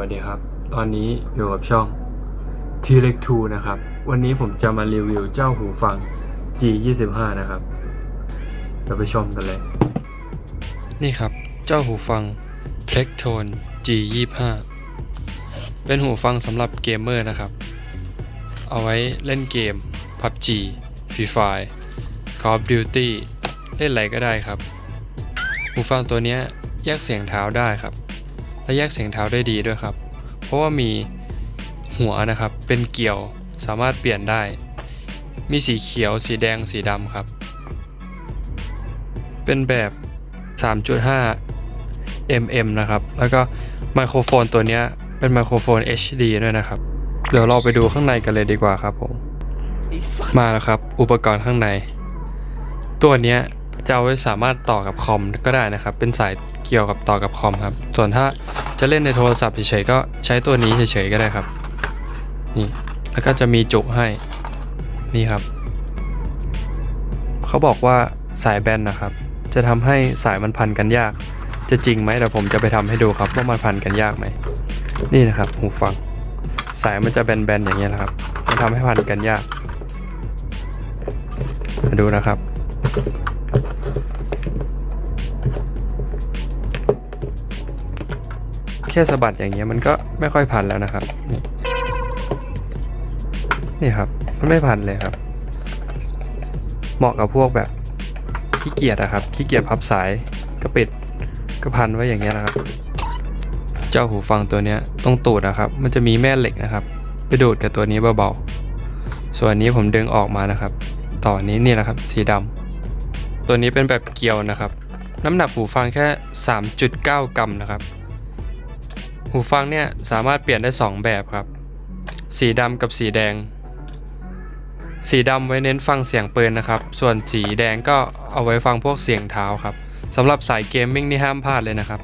วัสดีครับ ตอนนี้อยู่กับช่อง t l e x 2นะครับ วันนี้ผมจะมารีวิวเจ้าหูฟัง G 2 5 นะครับเราไปชมกันเลย นี่ครับ เจ้าหูฟัง Plectone G 2 5 เป็นหูฟังสำหรับเกมเมอร์นะครับ เอาไว้เล่นเกม PUBG Free Fire Call of Duty เล่นอะไรก็ได้ครับ หูฟังตัวนี้แยกเสียงเท้าได้ครับ และแยกเสียงเท้าได้ดีด้วยครับ เพราะว่ามีหัวนะครับเป็นเกี่ยวสามารถเปลี่ยนได้ มีสีเขียว สีแดงสีดำครับ เป็นแบบ 3.5 mm นะครับ แล้วก็ไมโครโฟนตัวนี้เป็นไมโครโฟน HD ด้วยนะครับ เดี๋ยวเราไปดูข้างในกันเลยดีกว่าครับผม มาแล้วครับ อุปกรณ์ข้างใน ตัวนี้จะเอาไว้สามารถต่อกับคอมก็ได้นะครับ เป็นสายเกี่ยวกับต่อกับคอมครับ ส่วนถ้า จะเล่นในโทรศัพท์เฉยๆก็ใช้ตัวนี้เฉยๆก็ได้ครับ นี่ แล้วก็จะมีจุให้ นี่ครับ เขาบอกว่าสายแบนนะครับ จะทำให้สายมันพันกันยาก จะจริงไหมเดี๋ยวผมจะไปทำให้ดูครับว่ามันพันกันยากไหม นี่นะครับหูฟัง สายมันจะแบนๆอย่างเงี้ยนะครับ มันทำให้พันกันยาก มาดูนะครับ แค่สะบัดอย่างเงี้ยมันก็ไม่ค่อยพันแล้วนะครับ นี่นี่ครับ มันไม่พันเลยครับ เหมาะกับพวกแบบขี้เกียจอะครับขี้เกียจพับสายก็ปิดก็พันไว้อย่างเงี้ยนะครับ เจ้าหูฟังตัวเนี้ยตรงตูดนะครับ มันจะมีแม่เหล็กนะครับ ไปดูดกับตัวนี้เบาๆส่วนนี้ผมดึงออกมานะครับ ต่อนี้นี่แหละครับ สีดำตัวนี้เป็นแบบเกลียวนะครับ น้ำหนักหูฟังแค่ 3.9 กรัมนะครับ หูฟังเนี่ยสามารถเปลี่ยนได้ 2 แบบครับ สีดำกับสีแดง สีดำไว้เน้นฟังเสียงปืนนะครับ ส่วนสีแดงก็เอาไว้ฟังพวกเสียงเท้าครับสำหรับสายเกมมิ่งนี่ห้ามพลาดเลยนะครับ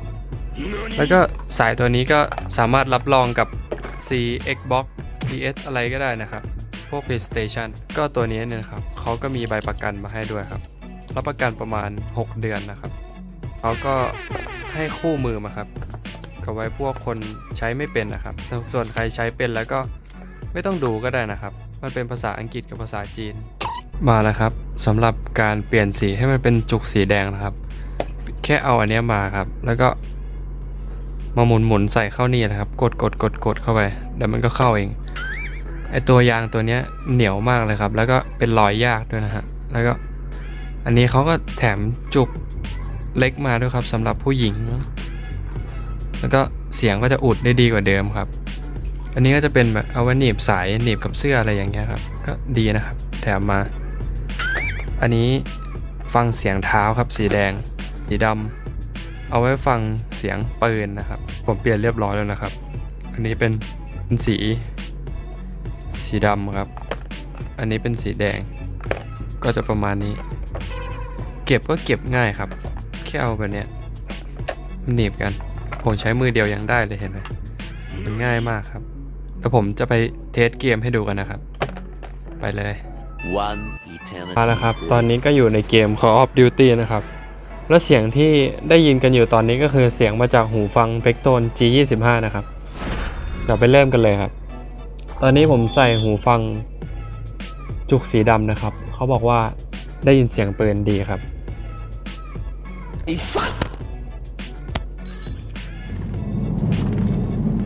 แล้วก็สายตัวนี้ก็สามารถรับรองกับ C Xbox PS อะไรก็ได้นะครับ พวก PlayStation ก็ตัวนี้เนี่ยนะครับเขาก็มีใบประกันมาให้ด้วยครับ รับประกันประมาณ 6 เดือนนะครับเขาก็ให้คู่มือมาครับ ก็ไว้พวกคนใช้ไม่เป็นนะครับ ส่วนใครใช้เป็นแล้วก็ไม่ต้องดูก็ได้นะครับ มันเป็นภาษาอังกฤษกับภาษาจีน มาแล้วครับสำหรับการเปลี่ยนสีให้มันเป็นจุกสีแดงนะครับ แค่เอาอันนี้มาครับ แล้วก็มาหมุนหมุนใส่เข้านี่นะครับ กดกดกดกดเข้าไปเดี๋ยวมันก็เข้าเองไอตัวยางตัวเนี้ยเหนียวมากเลยครับ แล้วก็เป็นรอยยากด้วยนะฮะแล้วก็อันนี้เขาก็แถมจุกเล็กมาด้วยครับสำหรับผู้หญิง แล้วก็เสียงก็จะอุดได้ดีกว่าเดิมครับ อันนี้ก็จะเป็นแบบเอาไว้หนีบสายหนีบกับเสื้ออะไรอย่างเงี้ยครับ ก็ดีนะครับ แถมมา อันนี้ฟังเสียงเท้าครับ สีแดง สีดำเอาไว้ฟังเสียงปืนนะครับ ผมเปลี่ยนเรียบร้อยแล้วนะครับ อันนี้เป็นสี สีดำครับ อันนี้เป็นสีแดง ก็จะประมาณนี้ เก็บก็เก็บง่ายครับ แค่เอาแบบเนี้ยหนีบกัน ผมใช้มือเดียวยังได้เลยเห็นไหมมันง่ายมากครับ แล้วผมจะไปเทสเกมให้ดูกันนะครับ ไปเลย One eternity มาแล้วครับ ตอนนี้ก็อยู่ในเกม Call of Duty นะครับ แล้วเสียงที่ได้ยินกันอยู่ตอนนี้ก็คือเสียงมาจากหูฟัง p e c t o n G25 นะครับเดี๋ยวไปเริ่มกันเลยครับ ตอนนี้ผมใส่หูฟังจุกสีดำนะครับ เขาบอกว่าได้ยินเสียงปืนดีครับไอ้สัตว์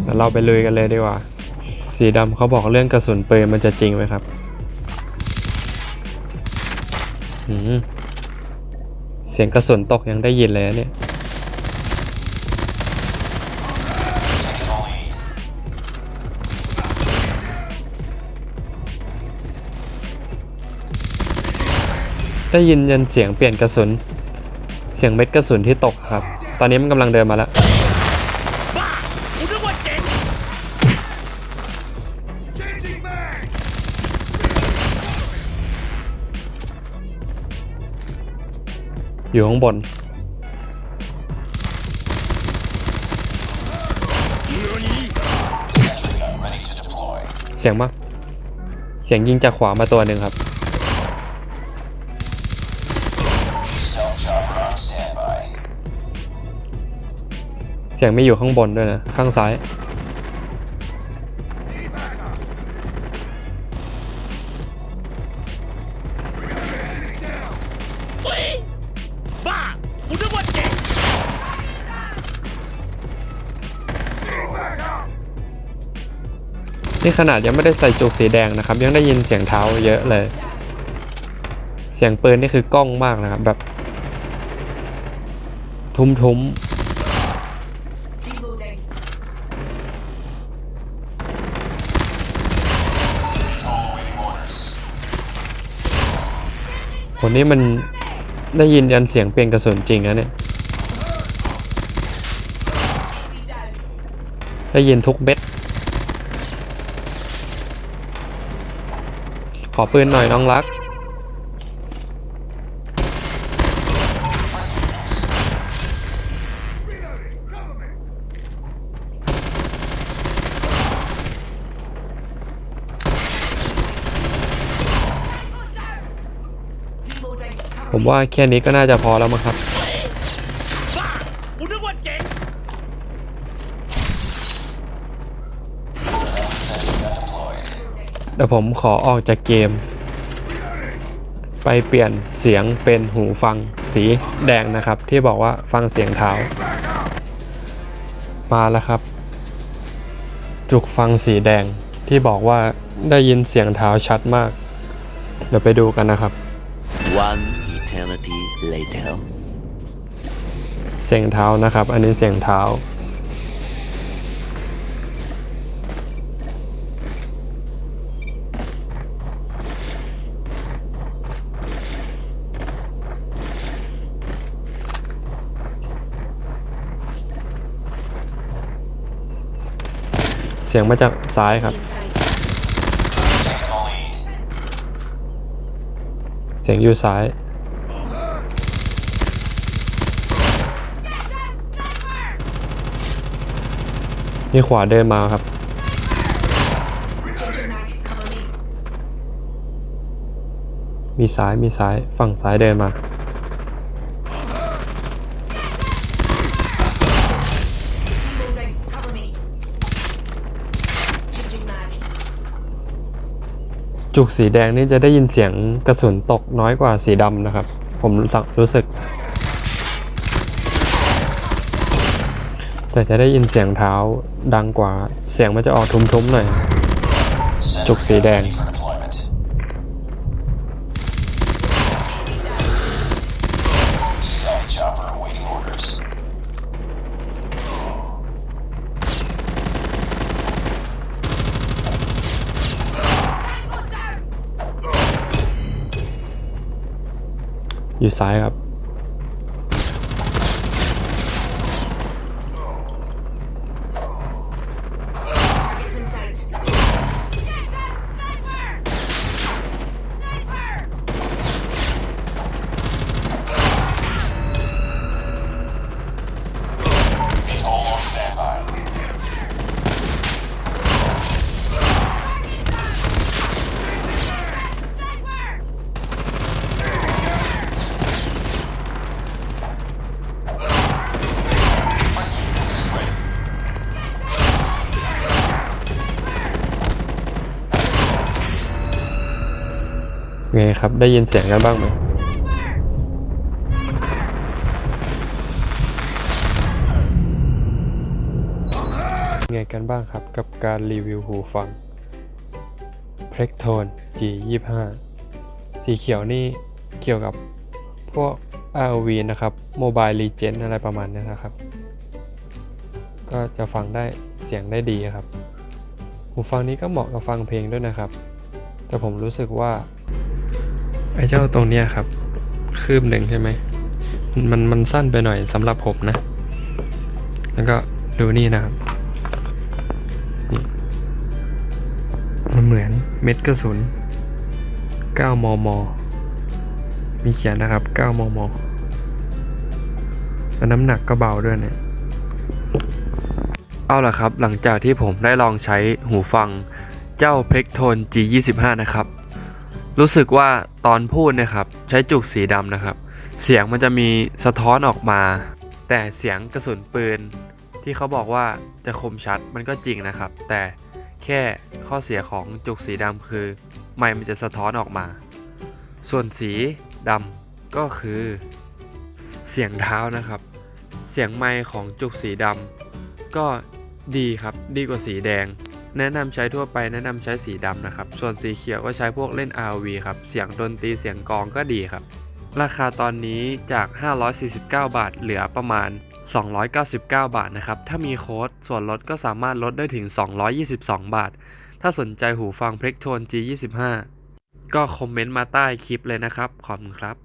เดี๋ยวเราไปลุยกันเลยดีกว่า สีดำเขาบอกเรื่องกระสุนปืนมันจะจริงไหมครับหืมเสียงกระสุนตกยังได้ยินเลยเนี่ยได้ยินยันเสียงเปลี่ยนกระสุน เสียงเม็ดกระสุนที่ตกครับ ตอนนี้มันกำลังเดินมาแล้ว อยู่ข้างบน เสียงปะเสียงยิงจากขวามาตัวหนึ่งครับเสียงไม่อยู่ข้างบนด้วยนะ ข้างซ้าย นี่ขนาดยังไม่ได้ใส่จุกสีแดงนะครับ ยังได้ยินเสียงเท้าเยอะเลย เสียงปืนนี่คือกล้องมากนะครับ แบบ ทุ้มทุ้มคนนี้มันได้ยินยันเสียงเปลี่ยนกระสุนจริงนะเนี่ย ได้ยินทุกเม็ด ข อปืนหน่อยน้องรัก ผมว่าแค่นี้ก็น่าจะพอแล้วมั้งครับ เดี๋ยวผมขอออกจากเกม ไปเปลี่ยนเสียงเป็นหูฟังสีแดงนะครับ ที่บอกว่าฟังเสียงเท้า มาแล้วครับ จุกฟังสีแดงที่บอกว่าได้ยินเสียงเท้าชัดมาก เดี๋ยวไปดูกันนะครับ One eternity later เสียงเท้านะครับ อันนี้เสียงเท้า สียงมาจากซ้ายครับ เสียงอยู่ซ้าย มีขวาเดินมาครับ มีซ้ายมีซ้ายฝั่งซ้ายเดินมา จุกสีแดงนี่จะได้ยินเสียงกระสุนตกน้อยกว่าสีดำนะครับ ผมสักรู้สึก แต่จะได้ยินเสียงเท้าดังกว่าเสียงมันจะออกทุ้มๆหน่อย จุกสีแดง อยู่ซ้ายครับ ไงครับ ได้ยินเสียงกันบ้างไหมไงกันบ้างครับกับการรีวิวหูฟัง p r e c t o n G25 สีเขียวนี่เกี่ยวกับพวก Rv นะครับ Mobile Legend อะไรประมาณนี้นะครับ ก็จะฟังได้เสียงได้ดีครับ หูฟังนี้ก็เหมาะกับฟังเพลงด้วยนะครับ แต่ผมรู้สึกว่า ไอ้เจ้าตรงเนี้ยครับ คืบหนึ่งใช่ไหมมันมันสั้นไปหน่อยสำหรับผมนะ แล้วก็ดูนี่นะครับนี่มันเหมือนเม็ดกระสุน 9 มม มีเขียนนะครับ 9 มมแล้วน้ำหนักก็เบาด้วยเนี่ยเอาล่ะครับ หลังจากที่ผมได้ลองใช้หูฟังเจ้า p r e c t o n G25 นะครับ รู้สึกว่าตอนพูดเนะครับใช้จุกสีดำนะครับ เสียงมันจะมีสะท้อนออกมา แต่เสียงกระสุนปืน ที่เขาบอกว่าจะคมชัดมันก็จริงนะครับ แต่แค่ข้อเสียของจุกสีดำคือ ไมค์มันจะสะท้อนออกมา ส่วนสีดำก็คือ เสียงเท้านะครับ เสียงไมค์ของจุกสีดำก็ดีครับดีกว่าสีแดง แนะนำใช้ทั่วไปแนะนำใช้สีดำนะครับ ส่วนสีเขียวก็ใช้พวกเล่น RV ครับ เสียงดนตรีเสียงกองก็ดีครับ ราคาตอนนี้จาก 549 บาท เหลือประมาณ 299 บาทนะครับ ถ้ามีโค้ดส่วนลดก็สามารถลดได้ถึง 222 บาท ถ้าสนใจหูฟัง p r e c t o n G25 ก็คอมเมนต์มาใต้คลิปเลยนะครับ ขอบคุณครับ